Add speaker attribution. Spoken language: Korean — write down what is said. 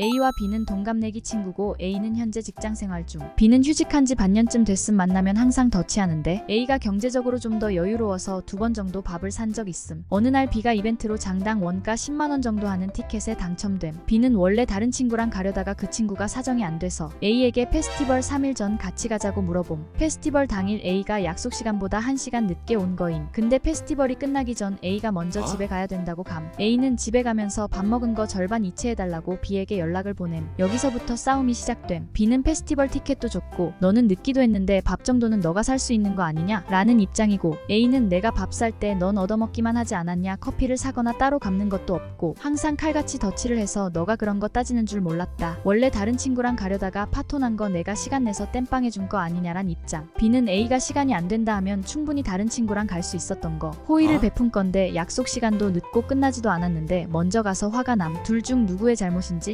Speaker 1: A와 B는 동갑내기 친구고 A는 현재 직장 생활 중. B는 휴직한 지 반년쯤 됐음 만나면 항상 더치하는데 A가 경제적으로 좀 더 여유로워서 두 번 정도 밥을 산 적 있음. 어느 날 B가 이벤트로 장당 원가 10만 원 정도 하는 티켓에 당첨됨. B는 원래 다른 친구랑 가려다가 그 친구가 사정이 안 돼서 A에게 페스티벌 3일 전 같이 가자고 물어봄. 페스티벌 당일 A가 약속 시간보다 1시간 늦게 온 거임. 근데 페스티벌이 끝나기 전 A가 먼저
Speaker 2: 어?
Speaker 1: 집에 가야 된다고 감. A는 집에 가면서 밥 먹은 거 절반 이체해달라고 B에게 연락을 보냄. 여기서부터 싸움이 시작됨. B는 페스티벌 티켓도 줬고 너는 늦기도 했는데 밥 정도는 너가 살 수 있는 거 아니냐? 라는 입장이고 A는 내가 밥 살 때 넌 얻어먹기만 하지 않았냐? 커피를 사거나 따로 갚는 것도 없고 항상 칼같이 덧칠을 해서 너가 그런 거 따지는 줄 몰랐다. 원래 다른 친구랑 가려다가 파토 난 거 내가 시간 내서 땜빵 해 준 거 아니냐란 입장. B는 A가 시간이 안 된다 하면 충분히 다른 친구랑 갈 수 있었던 거. 호의를
Speaker 2: 어?
Speaker 1: 베푼 건데 약속 시간도 늦고 끝나지도 않았는데 먼저 가서 화가 남. 둘 중 누구의 잘못인지